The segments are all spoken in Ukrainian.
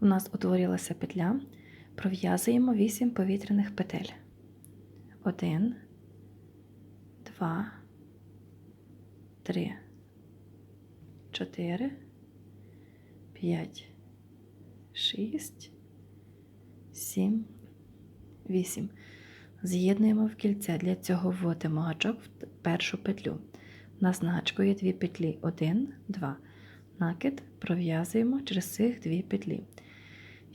У нас утворилася петля. Пров'язуємо 8 повітряних петель. 1, 2, 3, 4, 5, 6, 7, 8. З'єднуємо в кільце. Для цього вводимо гачок в першу петлю. У нас є дві петлі 1, 2. Накид пров'язуємо через цих дві петлі.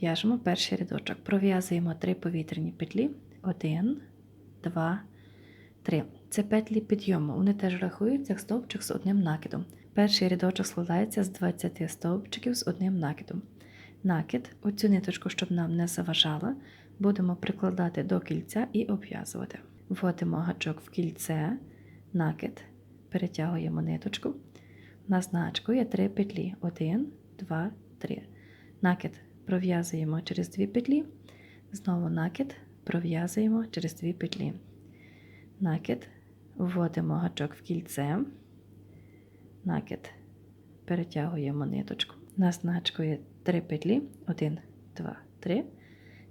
В'яжемо перший рядочок. Пров'язуємо три повітряні петлі. 1, 2, 3. Це петлі підйому. Вони теж рахуються як стовпчик з одним накидом. Перший рядочок складається з 20 стовпчиків з одним накидом. Накид, оцю ниточку, щоб нам не заважала, будемо прикладати до кільця і обв'язувати. Вводимо гачок в кільце, накид, перетягуємо ниточку. У нас на гачку є три петлі. 1, 2, 3. Накид пров'язуємо через дві петлі. Знову накид пров'язуємо через дві петлі. Накид, вводимо гачок в кільце. Накид, перетягуємо ниточку. У нас на гачку є три петлі. 1, 2, 3.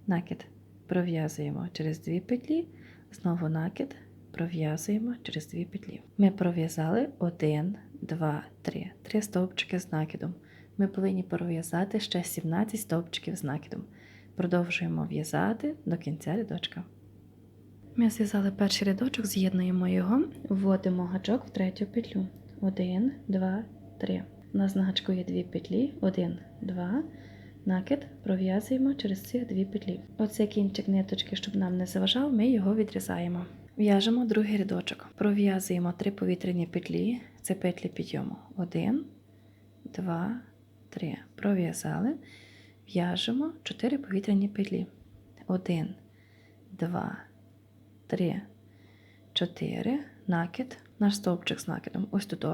Накид пров'язуємо через дві петлі. Знову накид пров'язуємо через дві петлі. Ми пров'язали 1, 2, 3. Три стовпчики з накидом. Ми повинні пров'язати ще 17 стовпчиків з накидом. Продовжуємо в'язати до кінця рядочка. Ми зв'язали перший рядочок, з'єднуємо його, вводимо гачок в третю петлю. 1, 2, 3. У нас на гачку є дві петлі. 1, 2. Накид пров'язуємо через ці дві петлі. Оцей кінчик ниточки, щоб нам не заважав, ми його відрізаємо. В'яжемо другий рядочок. Пров'язуємо три повітряні петлі. Це петлі підйому. 1, 2, 3. Пров'язали. В'яжемо 4 повітряні петлі. 1, 2, 3, 4. Накид. Наш стовпчик з накидом. Ось тут.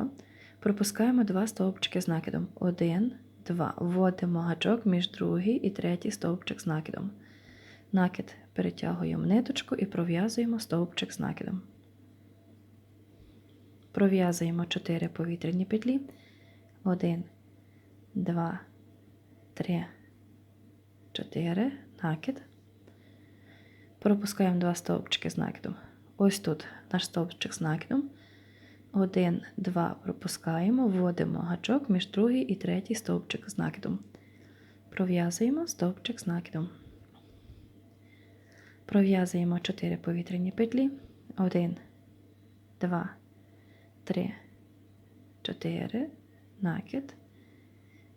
Пропускаємо два стовпчики з накидом. 1, 2. Вводимо гачок між другий і третій стовпчик з накидом. Накид перетягуємо ниточку і пров'язуємо стовпчик з накидом. Пров'язуємо 4 повітряні петлі. 1, 2, 3, 4. Накид. Пропускаємо два стовпчики з накидом. Ось тут наш стовпчик з накидом. 1, 2 пропускаємо, вводимо гачок між другий і третій стовпчик з накидом. Пров'язуємо стовпчик з накидом. Пров'язуємо 4 повітряні петлі. 1, 2, 3, 4, накид.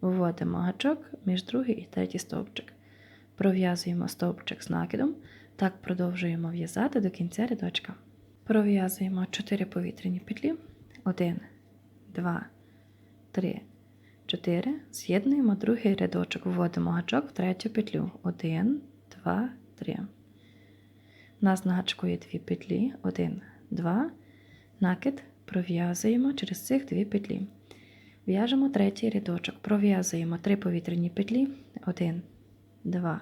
Вводимо гачок між другий і третій стовпчик. Пров'язуємо стовпчик з накидом. Так продовжуємо в'язати до кінця рядочка. Пров'язуємо 4 повітряні петлі. 1, 2, 3, 4. З'єднуємо другий рядочок. Вводимо гачок в третю петлю. 1, 2, 3. У нас на гачку є дві петлі. 1, 2. Накид пров'язуємо через цих дві петлі. В'яжемо третій рядочок. Пров'язуємо 3 повітряні петлі. 1, 2,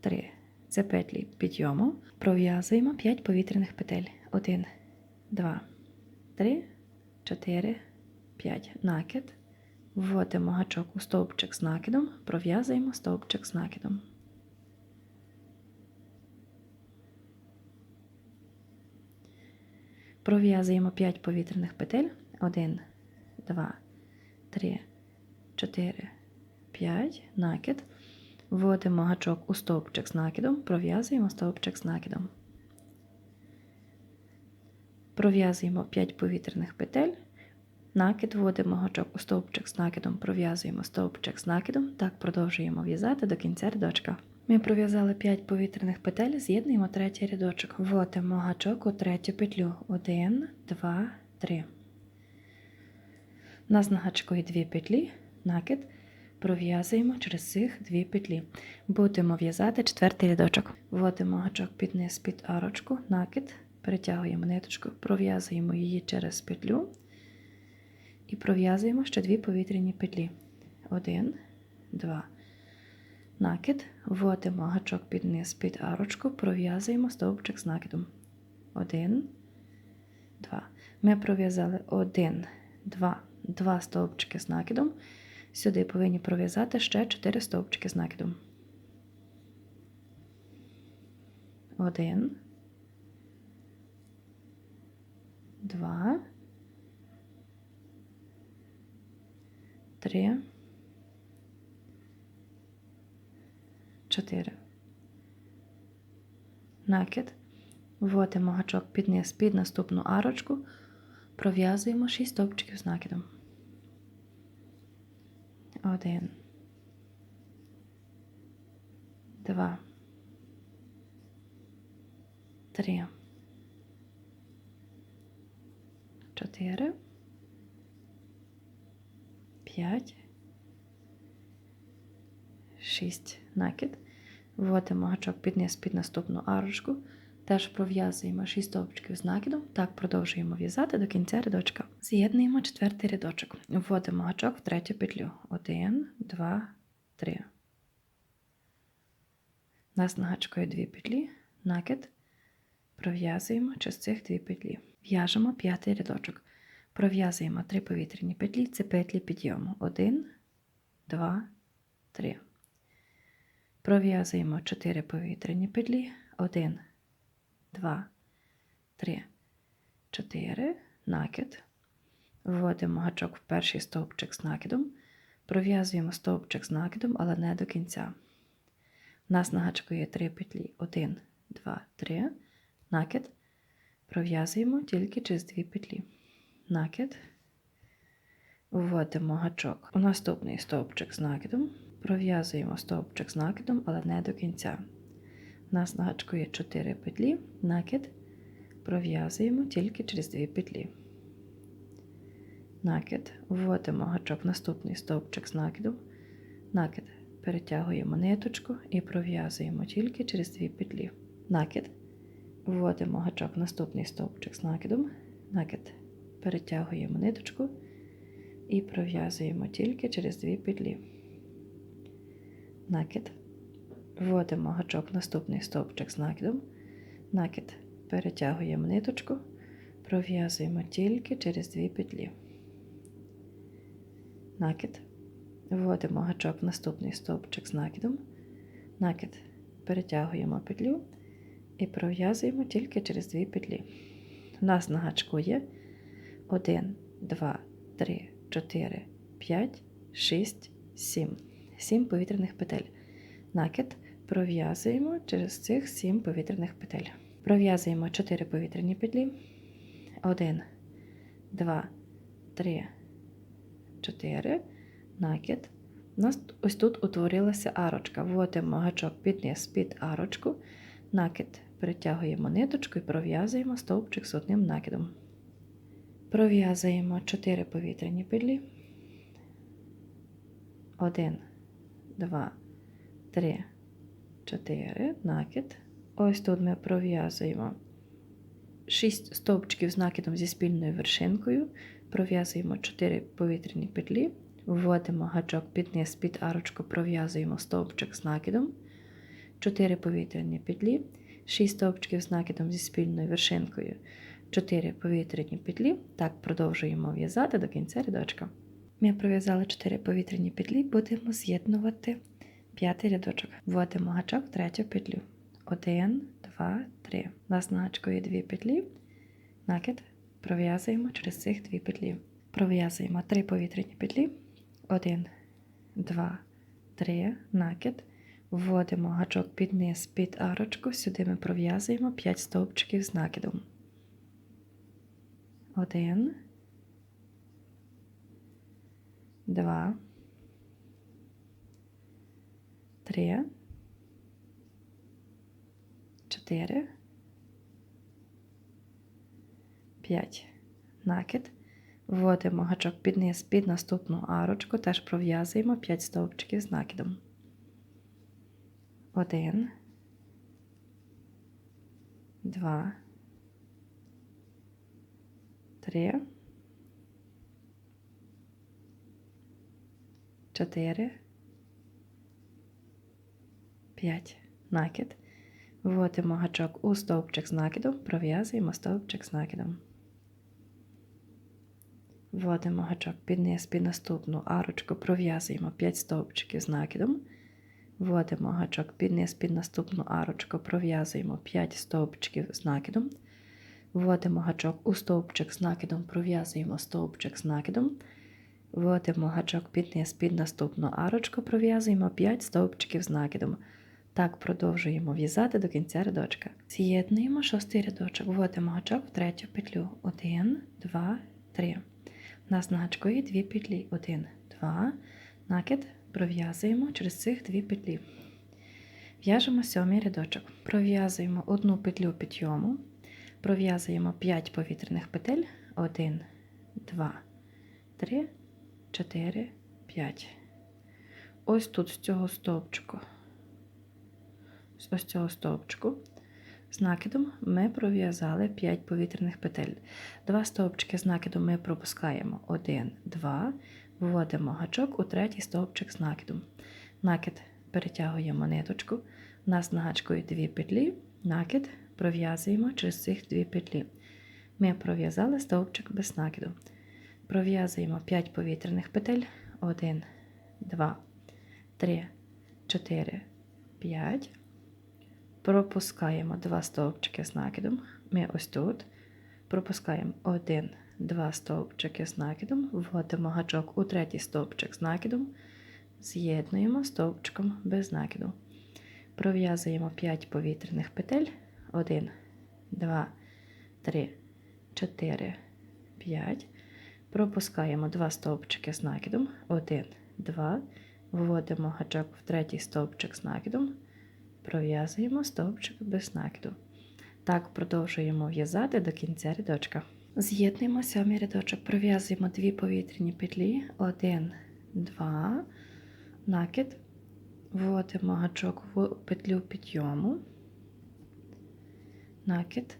3. Це петлі підйому. Пров'язуємо 5 повітряних петель. 1, 2, 3, 4, 5. Накид. Вводимо гачок у стовпчик з накидом, пров'язуємо стовпчик з накидом. Пров'язуємо 5 повітряних петель. 1, 2, 3, 4, 5. Накид. Вводимо гачок у стовпчик з накидом, пров'язуємо стовпчик з накидом. Пров'язуємо 5 повітряних петель. Накид вводимо гачок у стовпчик з накидом, пров'язуємо стовпчик з накидом. Так продовжуємо в'язати до кінця рядочка. Ми пров'язали 5 повітряних петель, з'єднуємо третій рядочок. Вводимо гачок у третю петлю. 1, 2, 3. У нас на є 2 петлі, накид. Пров'язуємо через цих дві петлі. Будемо в'язати четвертий рядочок. Вводимо гачок під низ під арочку, накид, перетягуємо ниточку, пров'язуємо її через петлю і пров'язуємо ще дві повітряні петлі. Один, два. Накид, вводимо гачок під низ під арочку, пров'язуємо стовпчик з накидом. Один, два. Ми пров'язали один, два, два стовпчики з накидом. Сюди повинні пров'язати ще 4 стовпчики з накидом. Один. Два. Три. Чотири. Накид. Вводимо гачок під низ під наступну арочку. Пров'язуємо 6 стовпчиків з накидом. Один. Два. Три. Чотири. П'ять. Шість. Накид. Вводимо гачок під низ під наступну арочку. Теж пров'язуємо 6 стовпчиків з накидом. Так продовжуємо в'язати до кінця рядочка. З'єднуємо четвертий рядочок. Вводимо гачок в третю петлю. 1, 2, 3. У нас на гачку є дві петлі, накид. Пров'язуємо через цих дві петлі. В'яжемо п'ятий рядочок. Пров'язуємо три повітряні петлі, це петлі підйому. 1, 2, 3. Пров'язуємо 4 повітряні петлі. 1, 2, 3, 4, накид. Вводимо гачок в перший стовпчик з накидом. Пров'язуємо стовпчик з накидом, але не до кінця. У нас на гачку є 3 петлі. 1, 2, 3, накид. Пров'язуємо тільки через 2 петлі. Накид. Вводимо гачок у наступний стовпчик з накидом. Пров'язуємо стовпчик з накидом, але не до кінця. Нас нагачко є 4 петлі, накид. Пров'язуємо тільки через 2 петлі. Накид. Вводимо гачок в наступний стовпчик з накидом. Накид. Перетягуємо ниточку і пров'язуємо тільки через 2 петлі. Накид. Вводимо гачок в наступний стовпчик з накидом. Накид. Перетягуємо ниточку і пров'язуємо тільки через 2 петлі. Накид. Вводимо гачок наступний стовпчик з накидом. Накид. Перетягуємо ниточку, пров'язуємо тільки через 2 петлі. Накид. Вводимо гачок наступний стовпчик з накидом. Накид. Перетягуємо петлю і пров'язуємо тільки через 2 петлі. У нас на гачку є 1, 2, 3, 4, 5, 6, 7. 7 повітряних петель. Накид пров'язуємо через цих 7 повітряних петель. Пров'язуємо 4 повітряні петлі. 1, 2, 3, 4. Накид. У нас ось тут утворилася арочка. Вводимо гачок під низ під арочку. Накид перетягуємо ниточку і пров'язуємо стовпчик з одним накидом. Пров'язуємо 4 повітряні петлі. 1, 2, 3, 4, накид. Ось тут ми пров'язуємо 6 стовпчиків з накидом зі спільною вершинкою. Пров'язуємо 4 повітряні петлі, вводимо гачок під низ під арочку, пров'язуємо стовпчик з накидом, 4 повітряні петлі, 6 стовпчиків з накидом зі спільною вершинкою, 4 повітряні петлі. Так продовжуємо в'язати до кінця рядочка. Ми пров'язали 4 повітряні петлі, будемо з'єднувати п'ятий рядочок. Вводимо гачок в третю петлю. 1, 2, 3. У нас на гачку є 2 петлі. Накид пров'язуємо через цих 2 петлі. Пров'язуємо 3 повітряні петлі. 1, 2, 3, накид. Вводимо гачок під низ під арочку. Сюди ми пров'язуємо 5 стовпчиків з накидом. 1, 2, 3, 4, 5. Накид. Вводимо гачок під низ під наступну арочку, теж пров'язуємо 5 стовпчиків з накидом. 1, 2, 3, 4, 5. Накид. Вводимо гачок у стовпчик з накидом, пров'язуємо стовпчик з накидом. вводимо гачок під низ, під наступну арочку, пров'язуємо 5 стовпчиків з накидом. Вводимо гачок під низ, під наступну арочку, пров'язуємо 5 стовпчиків з накидом. Вводимо гачок у стовпчик з накидом, пров'язуємо стовпчик з накидом. Вводимо гачок під під наступну арочку, пров'язуємо 5 стовпчиків з накидом. Так продовжуємо в'язати до кінця рядочка. З'єднуємо шостий рядочок, вводимо гачок в третю петлю. 1, 2, 3. У нас дві петлі. 1, 2, накид, пров'язуємо через цих дві петлі. В'яжемо сьомий рядочок. Пров'язуємо одну петлю підйому, пров'язуємо 5 повітряних петель. 1, 2, 3, 4, 5. Ось тут з цього стовпчику. З ось цього стовпчику. З накидом ми пров'язали 5 повітряних петель. Два стовпчики з накидом ми пропускаємо 1, 2, вводимо гачок у третій стовпчик з накидом. Накид перетягуємо ниточку. У нас на гачку є дві петлі, накид пров'язуємо через цих дві петлі. Ми пров'язали стовпчик без накиду. Пров'язуємо 5 повітряних петель. 1, 2, 3, 4, 5. Пропускаємо два стовпчики з накидом. Ми ось тут пропускаємо 1, 2 стовпчики з накидом, вводимо гачок у третій стовпчик з накидом, з'єднуємо стовпчиком без накиду. Пров'язуємо 5 повітряних петель. 1, 2, 3, 4, 5. Пропускаємо два стовпчики з накидом. 1, 2. Вводимо гачок в третій стовпчик з накидом. Пров'язуємо стовпчик без накиду. Так продовжуємо в'язати до кінця рядочка. З'єднуємо сьомий рядочок, пров'язуємо дві повітряні петлі. 1, 2, накид. Вводимо гачок в петлю підйому. Накид.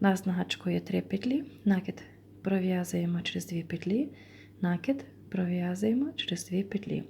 У нас на гачку є три петлі. Накид пров'язуємо через дві петлі. Накид пров'язуємо через дві петлі.